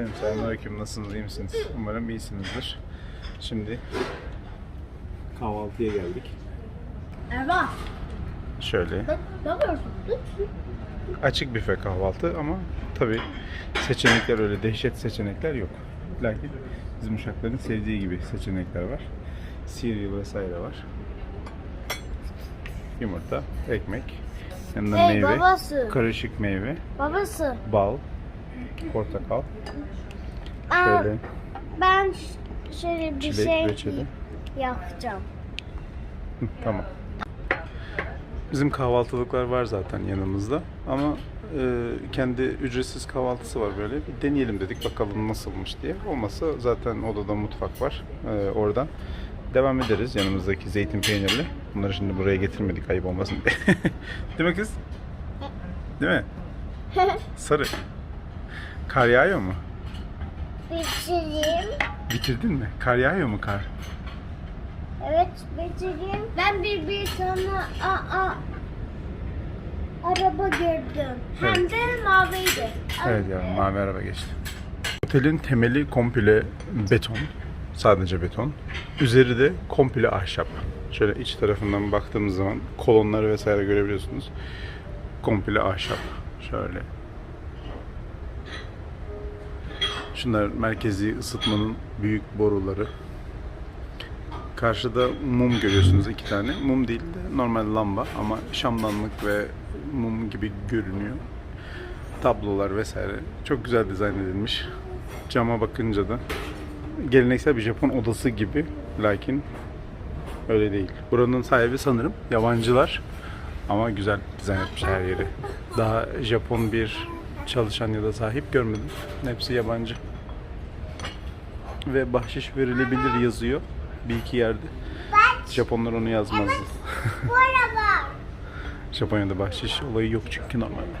Efendim selamünaleyküm. Nasılsınız? iyi misiniz? Umarım iyisinizdir. Şimdi kahvaltıya geldik. Erva. Şöyle Ne yapıyorsun? açık büfe kahvaltı ama tabi seçenekler öyle dehşet seçenekler yok. Lakin bizim uşakların sevdiği gibi seçenekler var. Cereal vesaire var. Yumurta, ekmek, yanında Hey, meyve, babası. karışık meyve, Babası. bal, portakal, Aa, şöyle ben şöyle bir çilek şey reçeli. yapacağım. Hı, Tamam. Bizim kahvaltılıklar var zaten yanımızda ama e, kendi ücretsiz kahvaltısı var böyle. Bir deneyelim dedik bakalım nasılmış diye. Olmasa zaten odada mutfak var. E, oradan devam ederiz yanımızdaki zeytin peynirli. Bunları şimdi buraya getirmedik ayıp olmasın diye. Değil mi kız? Değil mi? Sarı. Kar yağıyor mu? Bitireyim. Bitirdin mi? Kar yağıyor mu kar? Evet bitireyim. Ben bir bir tane a, a, araba gördüm. Hem Evet. de maviydi. Evet ya mavi araba geçti. Otelin temeli komple beton. Sadece beton. Üzeri de komple ahşap. Şöyle iç tarafından baktığımız zaman kolonları vesaire görebiliyorsunuz. Komple ahşap. Şöyle. Şunlar merkezi ısıtmanın büyük boruları. Karşıda mum görüyorsunuz iki tane. Mum değil de normal lamba ama şamdanlık ve mum gibi görünüyor tablolar vesaire çok güzel dizayn edilmiş. Cama bakınca da geleneksel bir Japon odası gibi lakin öyle değil. Buranın sahibi sanırım yabancılar ama güzel dizayn etmiş her yeri. Daha Japon bir çalışan ya da sahip görmedim. Hepsi yabancı. Ve bahşiş verilebilir yazıyor bir iki yerde. Japonlar onu araba. Japonya'da bahşiş olayı yok çünkü normalde.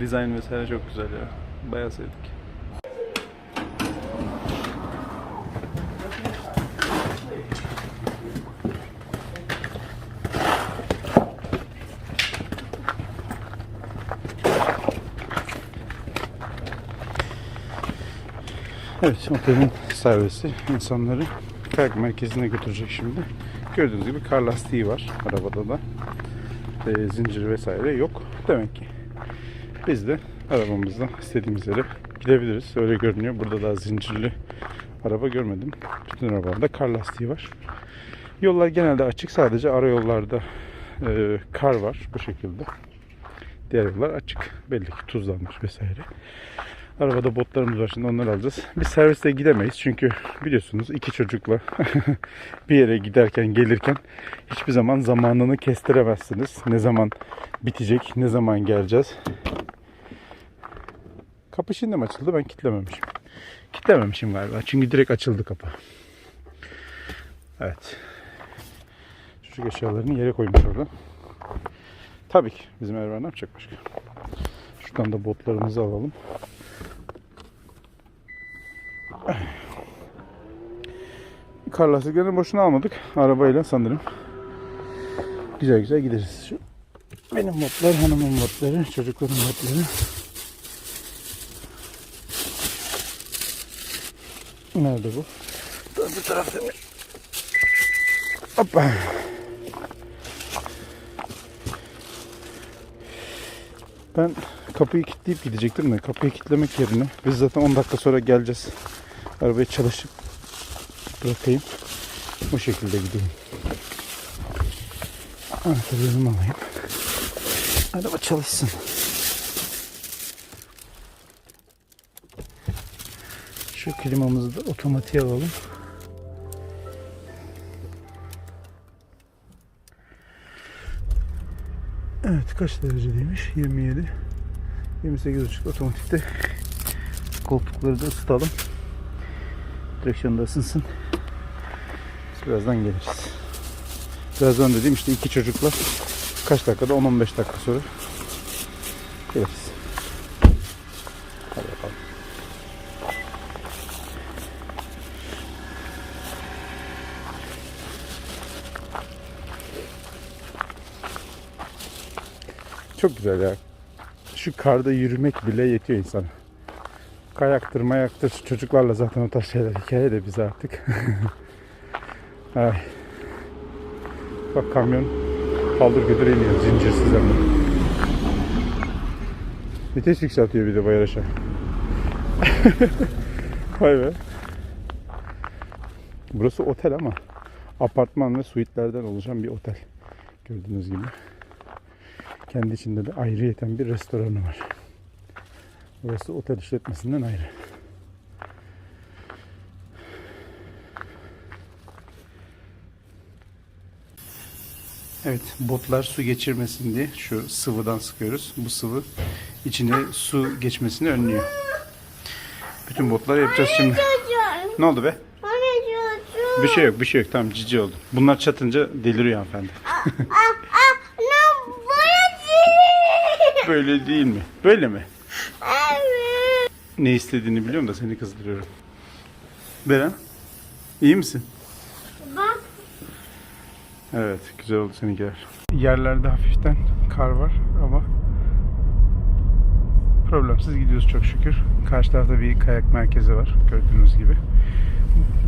Dizayn vesaire çok güzel ya. Bayağı sevdik. Evet, otelin servisi insanları kayak merkezine götürecek şimdi. Gördüğünüz gibi kar lastiği var arabada da. E, zincir vesaire yok. Demek ki biz de arabamızla istediğimiz yere gidebiliriz. Öyle görünüyor. Burada daha zincirli araba görmedim. Bütün arabalarda kar lastiği var. Yollar genelde açık. Sadece ara yollarda e, kar var bu şekilde. Diğer yollar açık. Belli ki tuzlanmış vesaire. Arabada botlarımız var şimdi onları alacağız. Biz serviste gidemeyiz çünkü biliyorsunuz iki çocukla bir yere giderken gelirken hiçbir zaman zamanını kestiremezsiniz. Ne zaman bitecek, ne zaman geleceğiz. Kapı şimdi mi açıldı? Ben kilitlememişim. Kilitlememişim galiba çünkü direkt açıldı kapı. Evet. Çocuk eşyalarını yere koymuş orada. Tabii ki bizim Ervan ne yapacak başka? Şuradan da botlarımızı alalım. Kar lastiklerini boşuna almadık. Arabayla sanırım. Güzel güzel gideriz. Şu benim botlar, hanımın botları, çocukların botları. Nerede bu? Öbür tarafta mı? Hoppa. Ben kapıyı kilitleyip gidecektim de kapıyı kilitlemek yerine biz zaten 10 dakika sonra geleceğiz. Arabayı çalışıp bırakayım. Bu şekilde gideyim. Anahtarlarımı alayım. Araba çalışsın. Şu klimamızı da otomatiğe alalım. Evet kaç derecedeymiş? 27. 28.5 otomatikte. Koltukları da ısıtalım. Direksiyon da ısınsın. Biz birazdan geliriz. Birazdan dediğim işte iki çocukla kaç dakikada 10-15 dakika sonra geliriz. Hadi bakalım. Çok güzel ya. Şu karda yürümek bile yetiyor insana. Kayaktır mayaktır çocuklarla zaten o tarz şeyler hikaye de biz artık. Ay. Bak kamyon kaldır götür iniyor zincirsiz ama. Vites yükseltiyor bir de bayır aşağı. Vay be. Burası otel ama apartman ve suitlerden oluşan bir otel. Gördüğünüz gibi. Kendi içinde de ayrıyeten bir restoranı var. Burası otel işletmesinden ayrı. Evet, botlar su geçirmesin diye şu sıvıdan sıkıyoruz. Bu sıvı içine su geçmesini önlüyor. Bütün botları yapacağız şimdi. Ne oldu be? Anne çocuğum. Bir şey yok, bir şey yok. Tamam cici oldu. Bunlar çatınca deliriyor hanımefendi. Ah ah. Ne böyle Böyle değil mi? Böyle mi? Ne istediğini biliyorum da seni kızdırıyorum. Beren, iyi misin? Bak. Evet, güzel oldu seninkiler. Yerlerde hafiften kar var ama problemsiz gidiyoruz çok şükür. Karşı tarafta bir kayak merkezi var gördüğünüz gibi.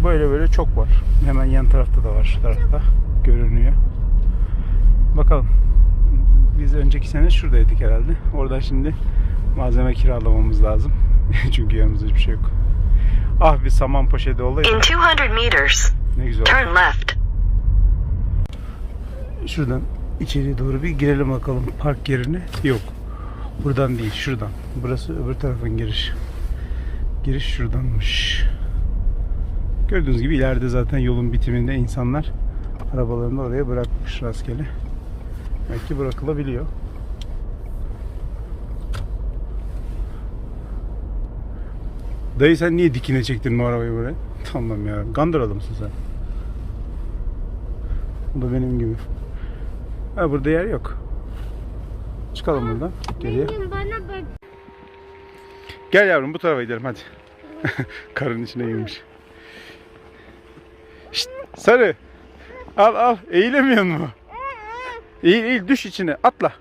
Böyle böyle çok var. Hemen yan tarafta da var şu tarafta. Görünüyor. Bakalım. Biz önceki sene şuradaydık herhalde. Oradan şimdi malzeme kiralamamız lazım. Çünkü yanımızda hiçbir şey yok. Ah bir saman poşeti olaydı. In 200 meters, Ne güzel oldu. turn left. Şuradan içeri doğru bir girelim bakalım park yerine. Yok. Buradan değil, şuradan. Burası öbür tarafın giriş. Giriş şuradanmış. Gördüğünüz gibi ileride zaten yolun bitiminde insanlar arabalarını oraya bırakmış rastgele. Belki bırakılabiliyor. Dayı sen niye dikine çektin bu arabayı buraya? Tamam ya. Gandıralı mısın sen? Bu da benim gibi. Ha burada yer yok. Çıkalım buradan. Geriye. Benim bana bak. Gel yavrum bu tarafa gidelim hadi. Karın içine girmiş. Şşt, sarı. Al al eğilemiyor mu? Eğil eğil düş içine atla.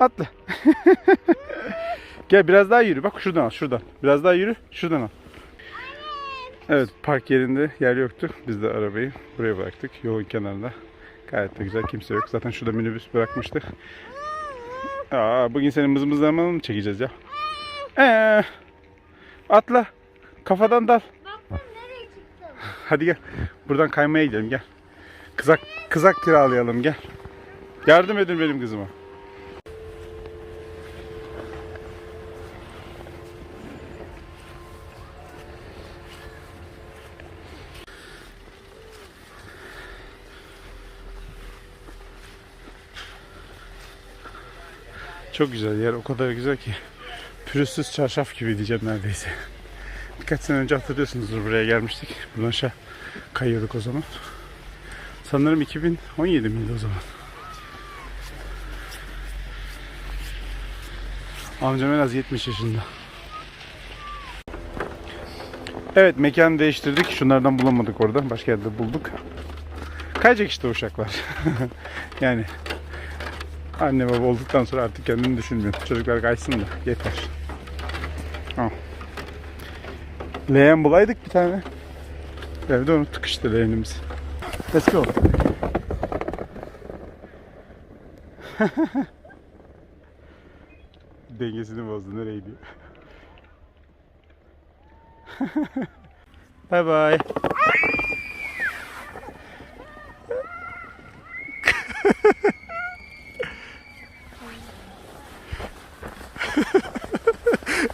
Atla. Gel biraz daha yürü. Bak şuradan al şuradan. Biraz daha yürü. Şuradan al. Evet park yerinde yer yoktu. Biz de arabayı buraya bıraktık. Yolun kenarında. Gayet de güzel kimse yok. Zaten şurada minibüs bırakmıştık. Aa, bugün senin mızmızlamanı mı çekeceğiz ya? Ee, atla. Kafadan dal. Hadi gel. Buradan kaymaya gidelim gel. Kızak kızak kiralayalım gel. Yardım edin benim kızıma. Çok güzel yer o kadar güzel ki. Pürüzsüz çarşaf gibi diyeceğim neredeyse. Birkaç sene önce hatırlıyorsunuzdur buraya gelmiştik. Aşağı kayıyorduk o zaman. Sanırım 2017 miydi o zaman? Amcam en az 70 yaşında. Evet mekan değiştirdik. Şunlardan bulamadık orada. Başka yerde bulduk. Kayacak işte uşaklar. yani anne baba olduktan sonra artık kendini düşünmüyor. Çocuklar kaysın da yeter. Al. Leğen bulaydık bir tane. Evde unuttuk işte leğenimizi. Let's go. Dengesini bozdu. Nereye gidiyor? bye bye.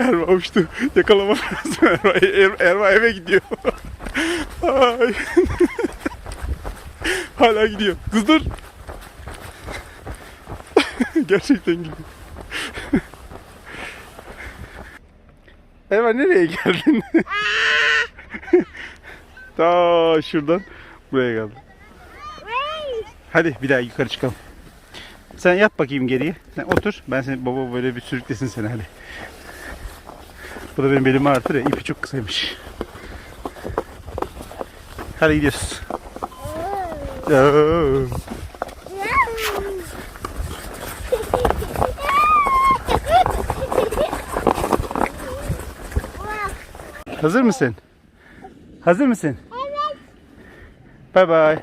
Erva uçtu. Yakalama lazım. Erva, Er- Erva eve gidiyor. Ay. Hala gidiyor. Kız dur. Gerçekten gidiyor. Erva nereye geldin? Ta şuradan buraya geldin. Hadi bir daha yukarı çıkalım. Sen yat bakayım geriye. Sen otur. Ben seni baba böyle bir sürüklesin seni hadi. Bu da benim belimi artır ya. İpi çok kısaymış. Hadi gidiyoruz. Hazır mısın? Hazır mısın? Evet. Bay bay.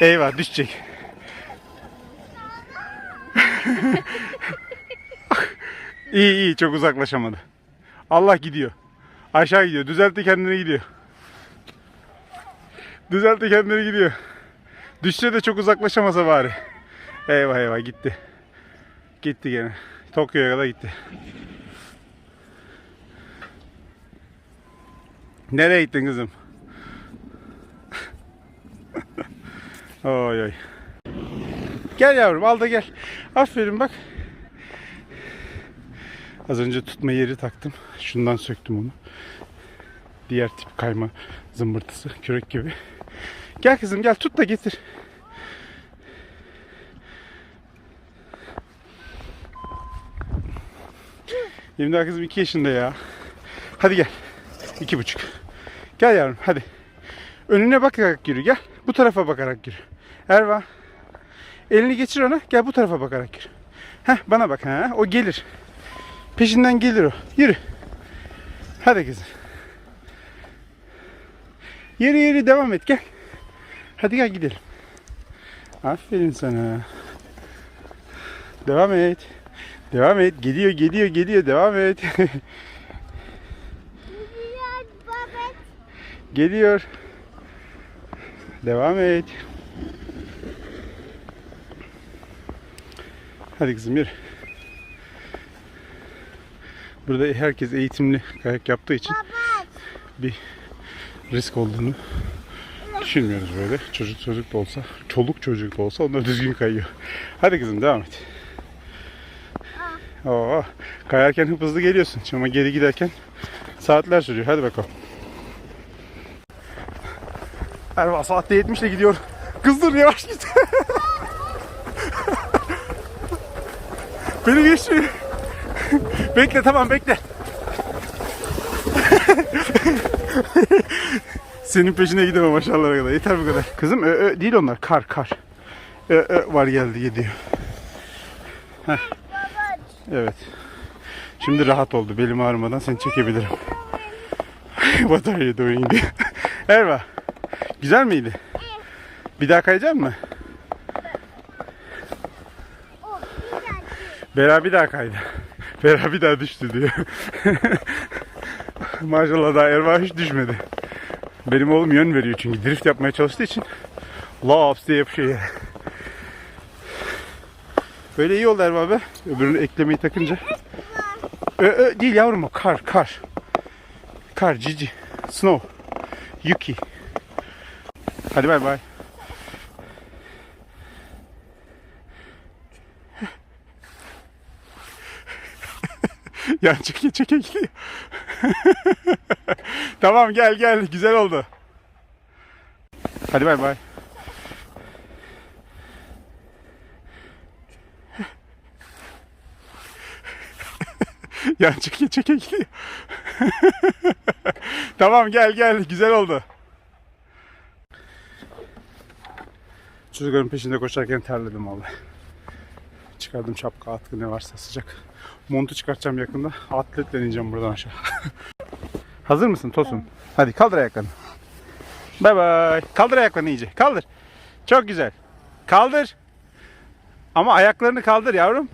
Eyvah düşecek. iyi iyi çok uzaklaşamadı. Allah gidiyor. Aşağı gidiyor. Düzeltti kendini gidiyor. Düzeltti kendini gidiyor. Düşse de çok uzaklaşamasa bari. Eyvah eyvah gitti. Gitti gene. Tokyo'ya kadar gitti. Nereye gittin kızım? Oy oy. Gel yavrum al da gel. Aferin bak. Az önce tutma yeri taktım. Şundan söktüm onu. Diğer tip kayma zımbırtısı. Kürek gibi. Gel kızım gel tut da getir. Benim daha kızım iki yaşında ya. Hadi gel. İki buçuk. Gel yavrum hadi. Önüne bakarak yürü gel. Bu tarafa bakarak yürü. Erva. Elini geçir ona. Gel bu tarafa bakarak yürü. Heh bana bak ha. O gelir. Peşinden gelir o. Yürü. Hadi kızım. Yürü yürü devam et gel. Hadi gel gidelim. Aferin sana. Devam et. Devam et. Geliyor geliyor geliyor. Devam et. Geliyor. Devam et. Hadi kızım yürü. Burada herkes eğitimli kayak yaptığı için bir risk olduğunu düşünmüyoruz böyle. Çocuk çocuk da olsa, çoluk çocuk da olsa onlar düzgün kayıyor. Hadi kızım devam et. Oo, kayarken hıp hızlı geliyorsun ama geri giderken saatler sürüyor. Hadi bakalım. Erva saatte 70 ile gidiyor. Kızdır yavaş git. Beni geçti. Bekle tamam bekle. Senin peşine gidemem aşağılara kadar. Yeter bu kadar. Kızım ö, ö, değil onlar. Kar kar. Ö, ö, var geldi gidiyor. Heh. Evet. Şimdi rahat oldu. Belim ağrımadan seni çekebilirim. What are you. Erva. Güzel miydi? Bir daha kayacak mı? O güzel. Bera bir daha kaydı. Bera bir daha düştü diyor. Maşallah daha Erva hiç düşmedi. Benim oğlum yön veriyor çünkü drift yapmaya çalıştığı için laps diye yapışıyor yere. Böyle iyi oldu Erva be. Öbürünü eklemeyi takınca. Ö, ö, değil yavrum o kar kar. Kar cici. Snow. Yuki. Hadi bay bay. Yan çeke çeke gidiyor. tamam gel gel güzel oldu. Hadi bay bay. Yan çeke çeke gidiyor. tamam gel gel güzel oldu. Çocukların peşinde koşarken terledim vallahi. Çıkardım şapka, atkı ne varsa sıcak. Montu çıkartacağım yakında. Atletle ineceğim buradan aşağı. Hazır mısın Tosun? Hadi kaldır ayaklarını. Bay bay. Kaldır ayaklarını iyice. Kaldır. Çok güzel. Kaldır. Ama ayaklarını kaldır yavrum.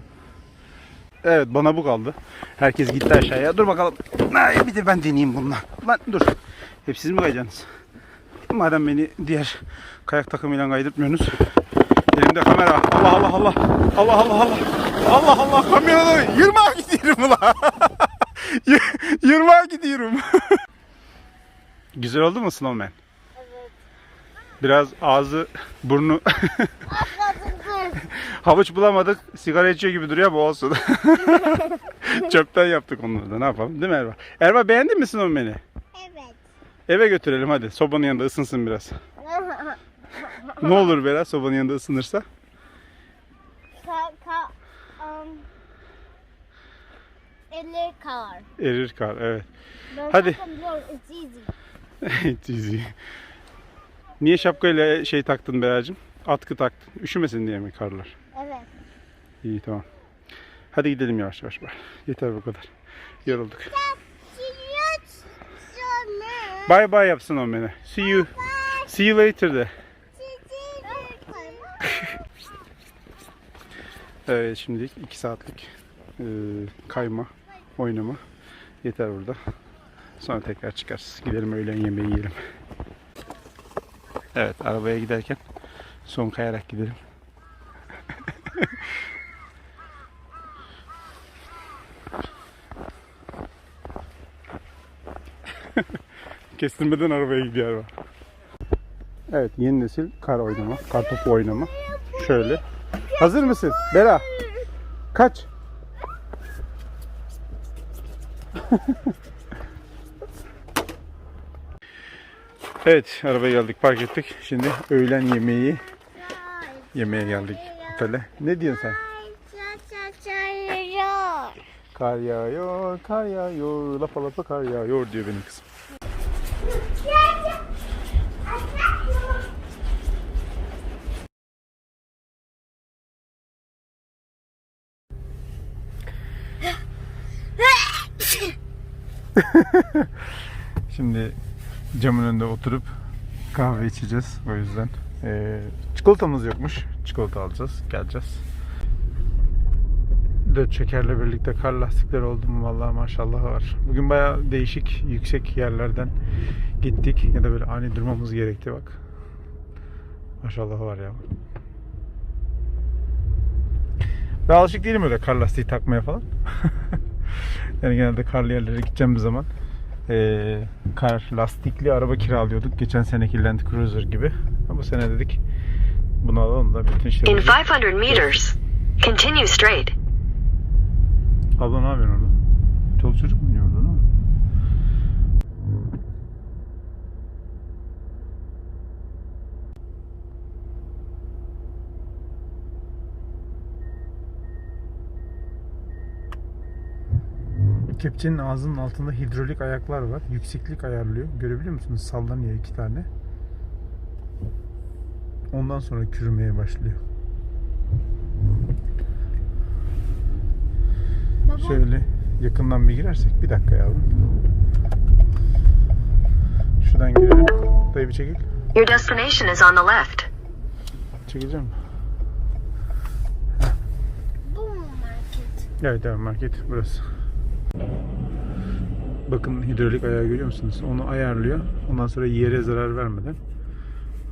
Evet bana bu kaldı. Herkes gitti aşağıya. Dur bakalım. Ay, bir de ben deneyeyim bununla. Lan dur. Hep siz mi kayacaksınız? Madem beni diğer kayak takımıyla kaydırtmıyorsunuz. Elimde kamera. Allah Allah Allah. Allah Allah Allah. Allah Allah kamerada yırmağa gidiyorum. Y- yırmağa gidiyorum. Güzel oldu mu Snowman? Evet. Biraz ağzı, burnu havuç bulamadık. Sigara içiyor gibi duruyor ama olsun. Çöpten yaptık onları da ne yapalım değil mi Erva? Erva beğendin mi Snowman'i? Evet. Eve götürelim hadi. Sobanın yanında ısınsın biraz. Ne olur biraz sobanın yanında ısınırsa? Eller kar. Erir kar evet. Ben Hadi. It's easy. It's easy. Niye şapkayla şey taktın Beracığım? Atkı taktın. Üşümesin diye mi karlar? Evet. İyi tamam. Hadi gidelim yavaş yavaş. Yeter bu kadar. Yorulduk. Bye bye yapsın o bana. See you. See you later de. Evet şimdilik 2 saatlik e, kayma, oynama yeter burada. Sonra tekrar çıkarız. Gidelim öğlen yemeği yiyelim. Evet arabaya giderken son kayarak gidelim. Kestirmeden arabaya gidiyor araba. Evet yeni nesil kar oynama, kar topu oynama. Şöyle. Hazır mısın? Bera. Kaç. Evet arabaya geldik park ettik. Şimdi öğlen yemeği yemeye geldik otele. Ne diyorsun sen? Kar yağıyor, kar yağıyor, lapa lapa kar yağıyor diyor benim kızım. Şimdi camın önünde oturup kahve içeceğiz o yüzden. Ee, çikolatamız yokmuş. Çikolata alacağız, geleceğiz. Dört çekerle birlikte kar lastikleri oldu mu vallahi maşallah var. Bugün bayağı değişik yüksek yerlerden gittik ya da böyle ani durmamız gerekti bak. Maşallah var ya. Ben alışık değilim öyle kar lastiği takmaya falan. yani genelde karlı yerlere gideceğim bir zaman eee, kar lastikli araba kiralıyorduk. Geçen seneki Land Cruiser gibi. Ama bu sene dedik bunu alalım da bütün In şeyleri... 500 meters, continue straight. Abla ne yapıyorsun orada? Çoluk çocuk mu oynuyor orada değil mi? Kepçenin ağzının altında hidrolik ayaklar var. Yükseklik ayarlıyor. Görebiliyor musunuz? Sallanıyor iki tane. Ondan sonra kürümeye başlıyor. Şöyle yakından bir girersek. Bir dakika yavrum. Şuradan girelim. Dayı bir çekil. Your destination is on the left. Çekeceğim. Bu mu market? Evet evet market burası. Bakın hidrolik ayağı görüyor musunuz? Onu ayarlıyor. Ondan sonra yere zarar vermeden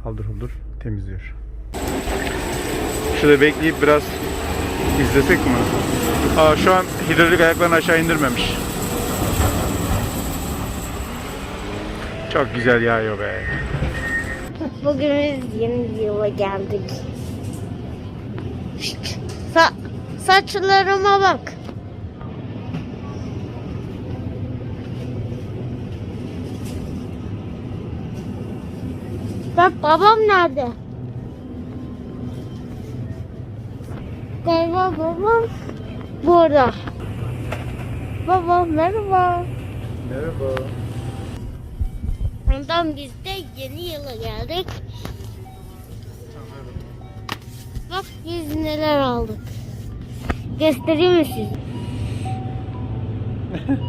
haldır huldur temizliyor. Şurada bekleyip biraz izlesek mi? Aa, şu an hidrolik ayaklarını aşağı indirmemiş. Çok güzel yağıyor be. Bugün biz yeni bir yıla geldik. Sa saçlarıma bak. Bak babam nerede? Galiba babam burada. Baba merhaba. Merhaba. Ondan biz de yeni yıla geldik. Bak biz neler aldık. Göstereyim mi size?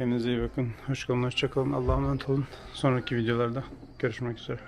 kendinize iyi bakın. Hoş kalın, hoşça kalın. Allah'a emanet olun. Sonraki videolarda görüşmek üzere.